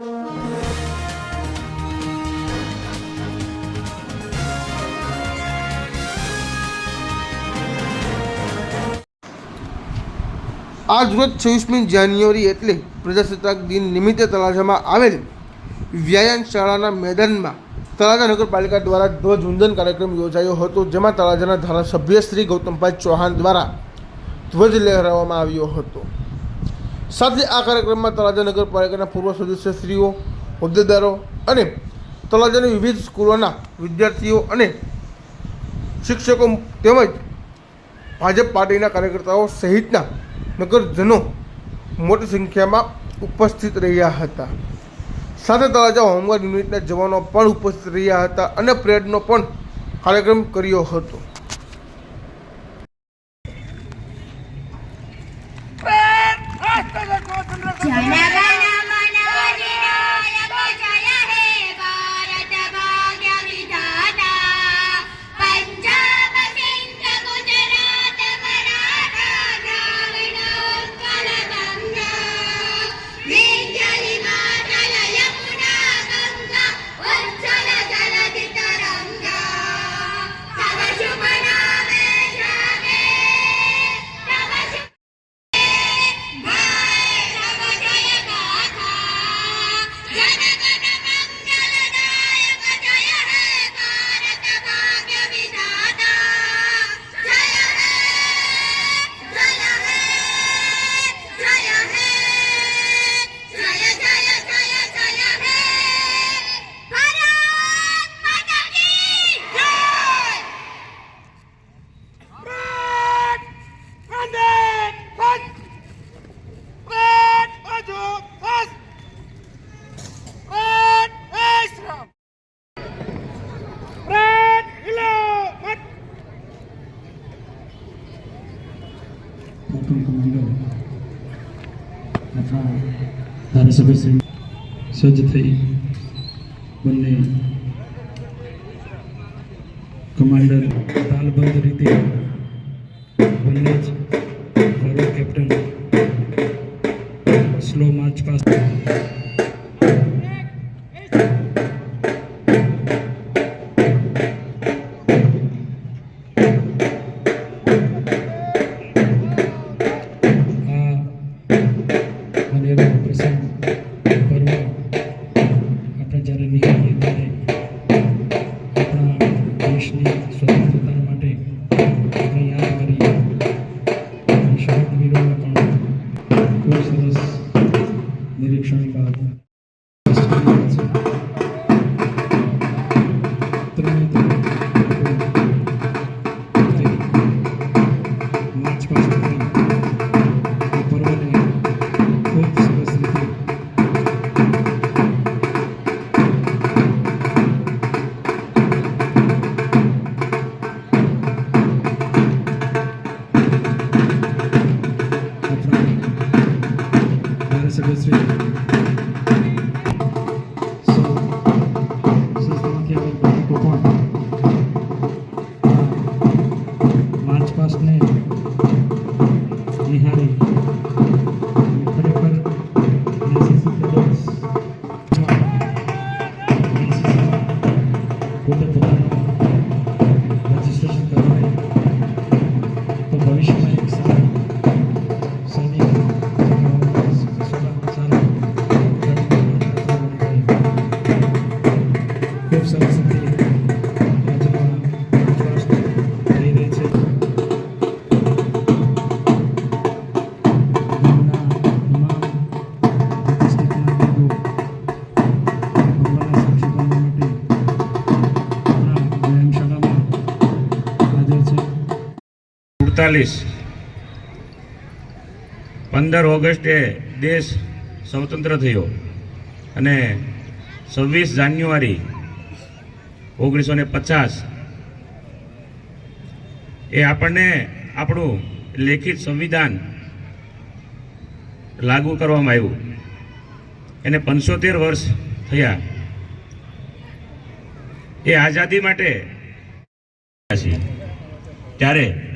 આજ રોજ છવ્વીસમી જાન્યુઆરી એટલે પ્રજાસત્તાક દિન નિમિત્તે તળાજામાં આવેલ વ્યાયામ શાળાના મેદાનમાં તળાજા નગરપાલિકા દ્વારા ધ્વજવંદન કાર્યક્રમ યોજાયો હતો, જેમાં તળાજાના ધારાસભ્ય શ્રી ગૌતમભાઈ ચૌહાણ દ્વારા ધ્વજ લહેરાવવામાં આવ્યો હતો. સાથે આ કાર્યક્રમમાં તળાજા નગરપાલિકાના પૂર્વ સદસ્યશ્રીઓ હોદ્દેદારો અને તળાજાની વિવિધ સ્કૂલોના વિદ્યાર્થીઓ અને શિક્ષકો તેમજ ભાજપ પાર્ટીના કાર્યકર્તાઓ સહિતના નગરજનો મોટી સંખ્યામાં ઉપસ્થિત રહ્યા હતા. સાથે તળાજા હોમગાર્ડ યુનિટના જવાનો પણ ઉપસ્થિત રહ્યા હતા અને પરેડનો પણ કાર્યક્રમ કર્યો હતો. జనగ પ્લાટૂન કમાન્ડર આપણા ધારાસભ્યશ્રી સજ્જ થઈ બંને કમાન્ડર તાલબદ્ધ રીતે બંને જ forward captain slow march pass આપણે જ્યારે નીકળીએ ત્યારે આપણા દેશની સ્વતંત્રતા માટે આપણે યાદ કરીએ. શહીદવીરોને પણ ખૂબ સરસ નિરીક્ષણ બાદ સુડતાલીસ પંદર ઓગસ્ટે દેશ સ્વતંત્ર થયો અને છવ્વીસ જાન્યુઆરી ઓગણીસો ને પચાસ. એ આપણને આપણું લેખિત સંવિધાન લાગુ કરવામાં આવ્યું. એને પંચોતેર વર્ષ થયા. એ આઝાદી માટે ત્યારે